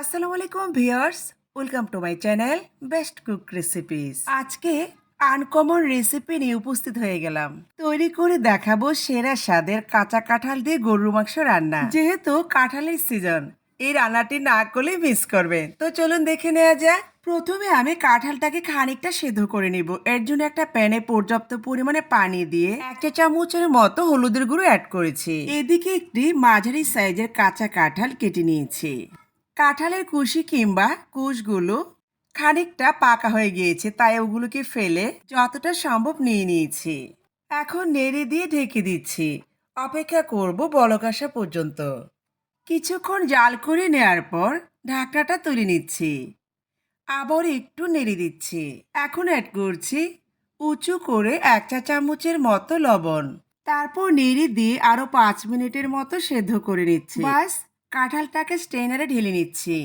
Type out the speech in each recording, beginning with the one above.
আসসালামু আলাইকুম viewers, welcome to my channel best cook recipes. আজকে আনকমন রেসিপি নিয়ে উপস্থিত হয়ে গেলাম। তৈরি করে দেখাবো সেরা স্বাদের কাঁচা কাঁঠাল দিয়ে গরুর মাংস রান্না। যেহেতু কাঁঠালের সিজন এই রান্নাটি না করলে মিস করবেন। তো চলুন দেখে নেওয়া যাক। প্রথমে আমি কাঁঠালটাকে খানিকটা সেদ্ধ করে নিব। এর জন্য একটা প্যানে পর্যাপ্ত পরিমাণে পানি দিয়ে এক চা চামচের মতো হলুদের গুঁড়ো অ্যাড করেছি। এদিকে একটি মাঝারি সাইজের কাঁচা কাঁঠাল কেটে নিয়েছি। কাঁঠালের কুশি কিংবা কুশগুলো খানিকটা পাকা হয়ে গিয়েছে, তাই ওগুলোকে ফেলে যতটা সম্ভব নিয়ে নিয়েছি। এখন নেড়ে দিয়ে ঢেকে দিচ্ছি। অপেক্ষা করব বলক আসা পর্যন্ত। কিছুক্ষণ জাল করে নেওয়ার পর ঢাকনাটা তুলে নিচ্ছি। আবার একটু নেড়ে দিচ্ছি। এখন অ্যাড করছি উঁচু করে এক চা চামচের মতো লবণ। তারপর নেড়ে দিয়ে আরও পাঁচ মিনিটের মতো সেদ্ধ করে নিচ্ছি। বাস কাঁঠালটাকে স্টেনারে ঢেলে নিচ্ছি।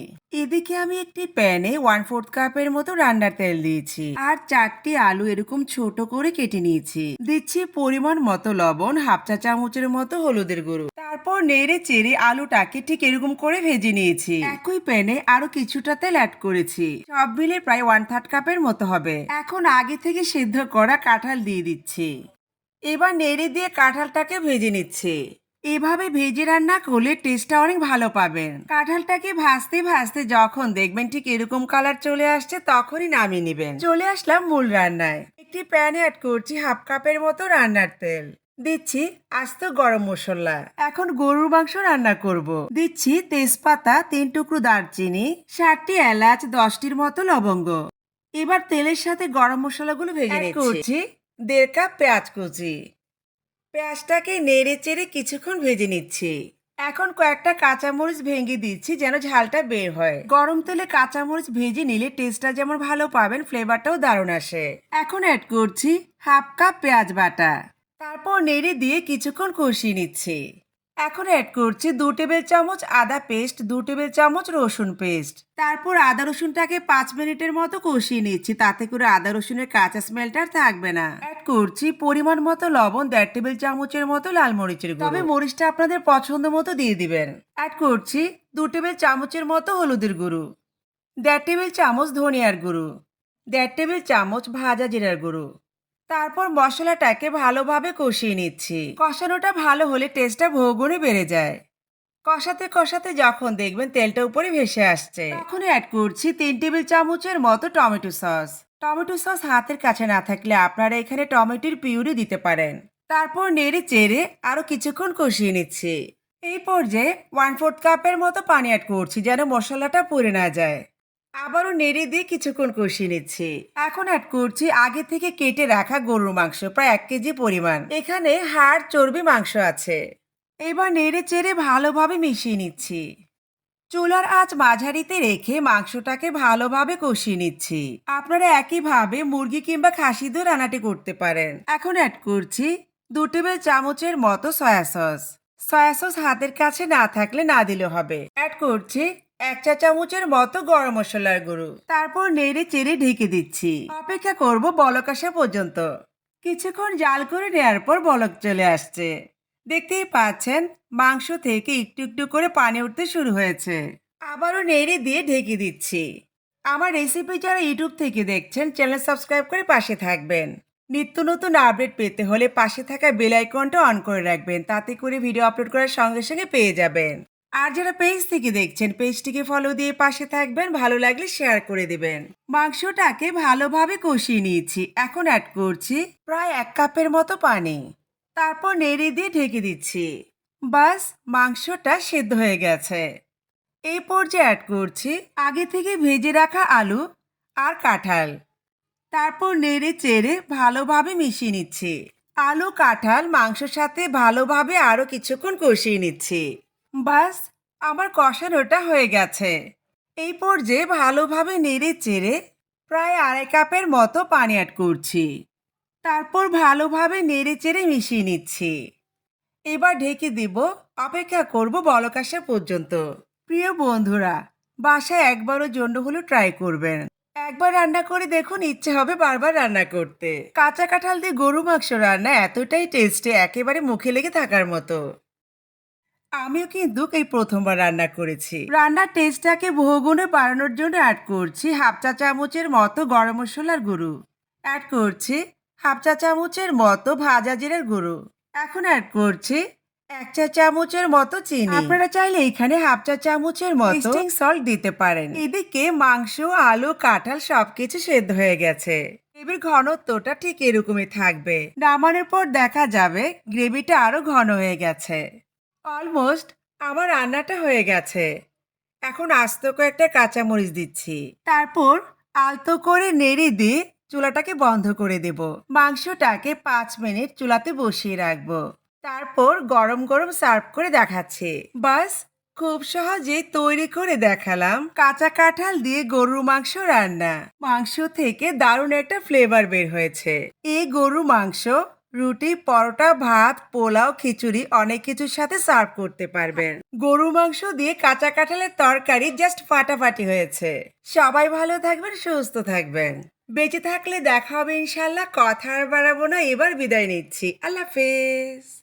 এদিকে আমি একটি প্যানে ওয়ান ফোর্থ কাপের মতো রান্নার তেল দিয়েছি আর চারটি আলু এরকম ছোট করে কেটে নিয়েছি। দিচ্ছি পরিমাণ মতো লবণ, হাফ চা চামচের মতো হলুদের গুঁড়ো। তারপর নেড়ে চেড়ে আলুটাকে ঠিক এরকম করে ভেজে নিয়েছি। একই প্যানে আরও কিছুটা তেল অ্যাড করেছি। সব মিলে প্রায় ওয়ান থার্ড কাপের মতো হবে। এখন আগে থেকে সিদ্ধ করা কাঁঠাল দিয়ে দিচ্ছি। এবার নেড়ে দিয়ে কাঁঠালটাকে ভেজে নিচ্ছে। এভাবে ভেজে রান্না করলে টেস্টটা অনেক ভালো পাবেন। কাঁঠালটাকে ভাজতে ভাজতে যখন দেখবেন ঠিক এরকম কালার চলে আসছে তখনই নামিয়ে নেবেন। চলে আসলাম মূল রান্নায়। একটি প্যানে অ্যাড করছি হাফ কাপের মতো রান্নার তেল। দিচ্ছি আস্ত গরম মশলা। এখন গরুর মাংস রান্না করব। দিচ্ছি তেজপাতা তিন টুকরো দারচিনি ষাটটি এলাচ দশটির মতো লবঙ্গ। এবার তেলের সাথে গরম মশলাগুলো ভেজে করছি দেড় কাপ পেঁয়াজ কুচি। পেঁয়াজটাকে নেড়ে চেড়ে কিছুক্ষণ ভেজে নিচ্ছি। এখন কয়েকটা কাঁচামরিচ ভেঙে দিচ্ছি যেন ঝালটা বের হয়। গরম তেলে কাঁচামরিচ ভেজে নিলে টেস্টটা যেমন ভালো পাবেন ফ্লেভারটাও দারুণ আসে। এখন অ্যাড করছি হাফ কাপ পেঁয়াজ বাটা। তারপর নেড়ে দিয়ে কিছুক্ষণ কষিয়ে নিচ্ছি। এখন অ্যাড করছি দু টেবিল চামচ আদা পেস্ট দু টেবিল চামচ রসুন পেস্ট তারপর আদা রসুনটাকে পাঁচ মিনিটের মতো কষিয়ে নিচ্ছি, তাতে করে আদা রসুনের কাঁচা স্মেলটা থাকবে না। অ্যাড করছি পরিমাণ মতো লবণ, দেড় টেবিল চামচের মতো লাল মরিচের গুঁড়ো। তবে মরিচটা আপনাদের পছন্দ মতো দিয়ে দিবেন। অ্যাড করছি দু টেবিল চামচের মতো হলুদের গুঁড়ো। দেড় টেবিল চামচ ধনিয়ার গুঁড়ো। দেড় টেবিল চামচ ভাজা জিরার গুঁড়ো। তারপর মশলাটাকে ভালোভাবে কষিয়ে নিচ্ছি। কষানোটা ভালো হলে টেস্টটা ভৌগুণে বেড়ে যায়। কষাতে কষাতে যখন দেখবেন তেলটা উপরে ভেসে আসছে। এখন অ্যাড করছি তিন টেবিল চামচের মতো টমেটো সস। টমেটো সস হাতের কাছে না থাকলে আপনারা এখানে টমেটোর পিউরি দিতে পারেন। তারপর নেড়ে চেড়ে আরও কিছুক্ষণ কষিয়ে নিচ্ছি। এই পর্যায়ে ওয়ান ফোর্থ কাপের মতো পানি অ্যাড করছি যেন মশলাটা পুড়ে না যায়। আবারও নেড়ে দিয়ে কিছুক্ষণ কষিয়ে নিচ্ছি। এখন অ্যাড করছি আগে থেকে কেটে রাখা গরুর মাংস, প্রায় এক কেজি পরিমাণ। এখানে হাড়, চর্বি, মাংস আছে। এবার নেড়ে চেড়ে ভালোভাবে মিশিয়ে নিচ্ছি। চুলার আঁচ মাঝারিতে রেখে মাংসটাকে ভালোভাবে কষিয়ে নিচ্ছি। আপনারা একইভাবে মুরগি কিংবা খাসি দিয়ে রান্নাটি করতে পারেন। এখন অ্যাড করছি দু টেবিল চামচের মতো সয়া সস সয়া সস হাতের কাছে না থাকলে না দিলে হবে। অ্যাড করছি এক চা চামচের মতো গরম মশলার গুঁড়ো। তারপর নেড়ে চেড়ে ঢেকে দিচ্ছি। অপেক্ষা করব বলক আসা পর্যন্ত। কিছুক্ষণ জাল করে নেওয়ার পর বলক চলে আসছে। দেখতেই পাচ্ছেন, মাংস থেকে একটু একটু করে পানি উঠতে শুরু হয়েছে। আবারও নেড়ে দিয়ে ঢেকে দিচ্ছি। আমার রেসিপি যারা ইউটিউব থেকে দেখছেন, চ্যানেল সাবস্ক্রাইব করে পাশে থাকবেন। নিত্য নতুন আপডেট পেতে হলে পাশে থাকা বেল আইকনটা অন করে রাখবেন। তাতে করে ভিডিও আপলোড করার সঙ্গে সঙ্গে পেয়ে যাবেন। আর যারা পেজ থেকে দেখছেন পেজটিকে ফলো দিয়ে পাশে থাকবেন, ভালো লাগলে শেয়ার করে দেবেন। মাংসটাকে ভালোভাবে কষিয়ে নিয়েছি। এখন অ্যাড করছি প্রায় এক কাপের মতো পানি। তারপর নেড়ে দিয়ে ঢেকে দিচ্ছি। বাস, মাংসটা সেদ্ধ হয়ে গেছে। এই পর্যায়ে অ্যাড করছি আগে থেকে ভেজে রাখা আলু আর কাঁঠাল। তারপর নেড়ে চেড়ে ভালোভাবে মিশিয়ে নিচ্ছি। আলু, কাঁঠাল, মাংসের সাথে ভালোভাবে আরও কিছুক্ষণ কষিয়ে নিচ্ছি। বাস, আমার কষানোটা হয়ে গেছে। এই পর্যায়ে ভালোভাবে নেড়ে চেড়ে প্রায় আড়াই কাপের মতো পানি অ্যাড করছি। তারপর ভালোভাবে নেড়ে চেড়ে মিশিয়ে নিচ্ছি। এবার ঢেকে দিব, অপেক্ষা করব বলক পর্যন্ত। প্রিয় বন্ধুরা, বাসায় একবারও জন্য হলো ট্রাই করবেন। একবার রান্না করে দেখুন ইচ্ছে হবে বারবার রান্না করতে। কাঁচা কাঁঠাল দিয়ে গরু মাংস রান্না এতটাই টেস্টে, একেবারে মুখে লেগে থাকার মতো। আমিও কিন্তু এই প্রথমবার রান্না করেছি। রান্নার টেস্টটাকে বহুগুণে বাড়ানোর জন্য অ্যাড করছি হাফ চা চামচের মতো গরম মশলার গুঁড়ো। অ্যাড করছি হাফ চা চামচের মতো ভাজা জিরের গুঁড়ো। এখন অ্যাড করছি এক চা চামচের মতো চিনি। আপনারা চাইলে এখানে হাফ চা চামচের মতো সল্ট দিতে পারেন। এদিকে মাংস আলু কাঁঠাল সবকিছু সেদ্ধ হয়ে গেছে। গ্রেভির ঘনত্বটা ঠিক এরকমই থাকবে। নামানোর পর দেখা যাবে গ্রেভিটা আরও ঘন হয়ে গেছে। অলমোস্ট আমার রান্নাটা হয়ে গেছে। এখন আস্ত কয়েকটা কাঁচামরিচ দিচ্ছি। তারপর আলতো করে নেড়ে দিয়ে চুলাটাকে বন্ধ করে দেব। মাংসটাকে পাঁচ মিনিট চুলাতে বসিয়ে রাখব। তারপর গরম গরম সার্ভ করে দেখাচ্ছি। বাস, খুব সহজে তৈরি করে দেখালাম কাঁচা কাঁঠাল দিয়ে গরুর মাংস রান্না। মাংস থেকে দারুণ একটা ফ্লেভার বের হয়েছে। এই গরু মাংস রুটি, পরোটা, ভাত, পোলাও, খিচুড়ি অনেক কিছুর সাথে সার্ভ করতে পারবেন। গরু মাংস দিয়ে কাঁচা কাঁঠালের তরকারি জাস্ট ফাটাফাটি হয়েছে। সবাই ভালো থাকবেন, সুস্থ থাকবেন। বেঁচে থাকলে দেখা হবে ইনশাল্লাহ, কথা আর বাড়াবো না, এবার বিদায় নিচ্ছি। আল্লাহ হাফেজ।